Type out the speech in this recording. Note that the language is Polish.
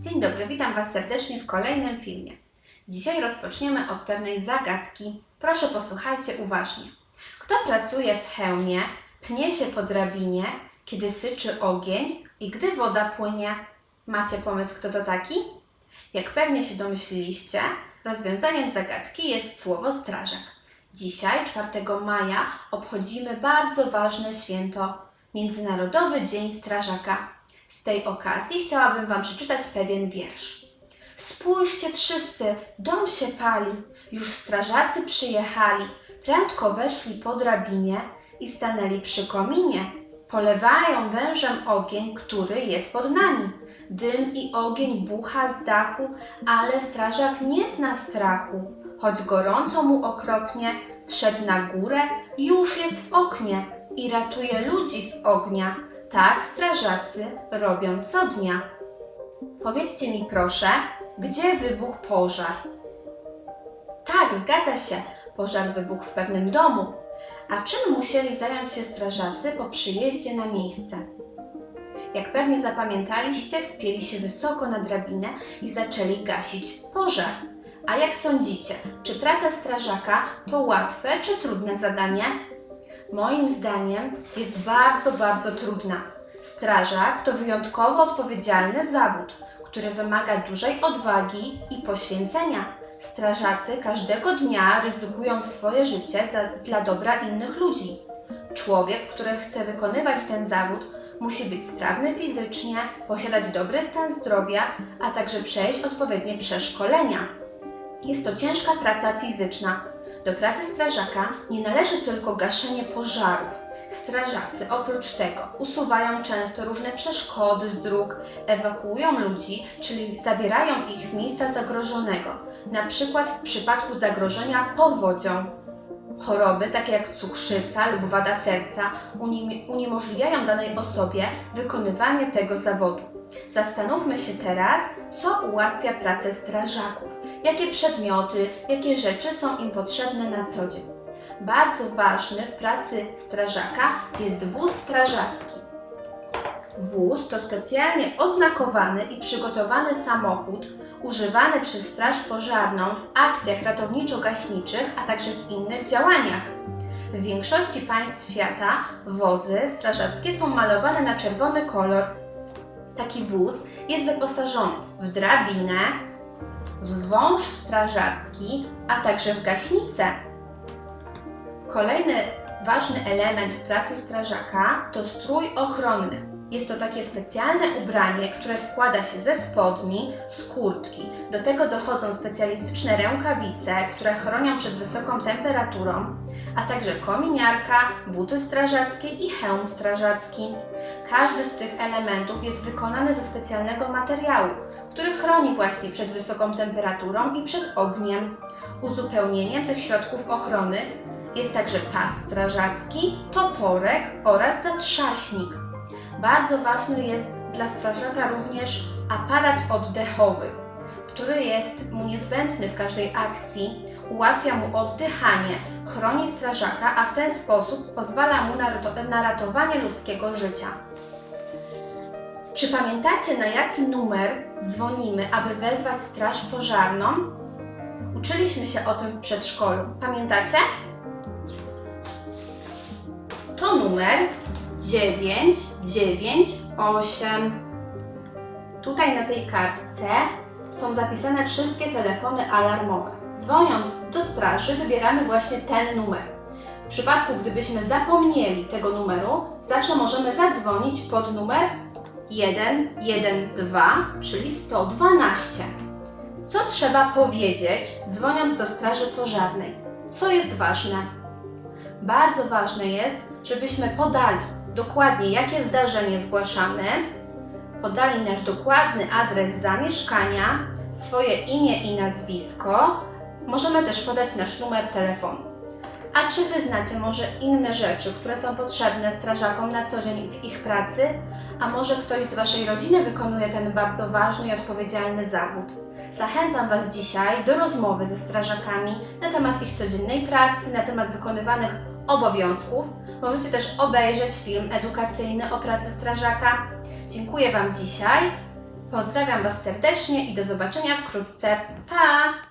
Dzień dobry, witam Was serdecznie w kolejnym filmie. Dzisiaj rozpoczniemy od pewnej zagadki. Proszę posłuchajcie uważnie. Kto pracuje w hełmie, pnie się po drabinie, kiedy syczy ogień i gdy woda płynie? Macie pomysł, kto to taki? Jak pewnie się domyśliliście, rozwiązaniem zagadki jest słowo strażak. Dzisiaj, 4 maja, obchodzimy bardzo ważne święto Międzynarodowy Dzień Strażaka. Z tej okazji chciałabym Wam przeczytać pewien wiersz. Spójrzcie wszyscy, dom się pali, już strażacy przyjechali, prędko weszli po drabinie i stanęli przy kominie. Polewają wężem ogień, który jest pod nami. Dym i ogień bucha z dachu, ale strażak nie zna strachu. Choć gorąco mu okropnie, wszedł na górę, już jest w oknie i ratuje ludzi z ognia. Tak strażacy robią co dnia. Powiedzcie mi proszę, gdzie wybuchł pożar? Tak, zgadza się. Pożar wybuchł w pewnym domu. A czym musieli zająć się strażacy po przyjeździe na miejsce? Jak pewnie zapamiętaliście, wspięli się wysoko na drabinę i zaczęli gasić pożar. A jak sądzicie, czy praca strażaka to łatwe czy trudne zadanie? Moim zdaniem jest bardzo, bardzo trudna. Strażak to wyjątkowo odpowiedzialny zawód, który wymaga dużej odwagi i poświęcenia. Strażacy każdego dnia ryzykują swoje życie dla, dla dobra innych ludzi. Człowiek, który chce wykonywać ten zawód, musi być sprawny fizycznie, posiadać dobry stan zdrowia, a także przejść odpowiednie przeszkolenia. Jest to ciężka praca fizyczna. Do pracy strażaka nie należy tylko gaszenie pożarów. Strażacy oprócz tego usuwają często różne przeszkody z dróg, ewakuują ludzi, czyli zabierają ich z miejsca zagrożonego, na przykład w przypadku zagrożenia powodzią. Choroby takie jak cukrzyca lub wada serca uniemożliwiają danej osobie wykonywanie tego zawodu. Zastanówmy się teraz, co ułatwia pracę strażaków, jakie przedmioty, jakie rzeczy są im potrzebne na co dzień. Bardzo ważny w pracy strażaka jest wóz strażacki. Wóz to specjalnie oznakowany i przygotowany samochód używany przez Straż Pożarną w akcjach ratowniczo-gaśniczych, a także w innych działaniach. W większości państw świata wozy strażackie są malowane na czerwony kolor. Taki wóz jest wyposażony w drabinę, w wąż strażacki, a także w gaśnicę. Kolejny ważny element w pracy strażaka to strój ochronny. Jest to takie specjalne ubranie, które składa się ze spodni, z kurtki. Do tego dochodzą specjalistyczne rękawice, które chronią przed wysoką temperaturą, a także kominiarka, buty strażackie i hełm strażacki. Każdy z tych elementów jest wykonany ze specjalnego materiału, który chroni właśnie przed wysoką temperaturą i przed ogniem. Uzupełnieniem tych środków ochrony jest także pas strażacki, toporek oraz zatrzaśnik. Bardzo ważny jest dla strażaka również aparat oddechowy, który jest mu niezbędny w każdej akcji, ułatwia mu oddychanie, chroni strażaka, a w ten sposób pozwala mu na, rato- na ratowanie ludzkiego życia. Czy pamiętacie, na jaki numer dzwonimy, aby wezwać straż pożarną? Uczyliśmy się o tym w przedszkolu. Pamiętacie? To numer 998. Tutaj na tej kartce są zapisane wszystkie telefony alarmowe. Dzwoniąc do straży, wybieramy właśnie ten numer. W przypadku, gdybyśmy zapomnieli tego numeru, zawsze możemy zadzwonić pod numer 112, czyli 112. Co trzeba powiedzieć, dzwoniąc do straży pożarnej? Co jest ważne? Bardzo ważne jest, żebyśmy podali dokładnie, jakie zdarzenie zgłaszamy, podali nasz dokładny adres zamieszkania, swoje imię i nazwisko. Możemy też podać nasz numer telefonu. A czy wy znacie może inne rzeczy, które są potrzebne strażakom na co dzień w ich pracy? A może ktoś z waszej rodziny wykonuje ten bardzo ważny i odpowiedzialny zawód? Zachęcam Was dzisiaj do rozmowy ze strażakami na temat ich codziennej pracy, na temat wykonywanych obowiązków. Możecie też obejrzeć film edukacyjny o pracy strażaka. Dziękuję Wam dzisiaj. Pozdrawiam Was serdecznie i do zobaczenia wkrótce. Pa!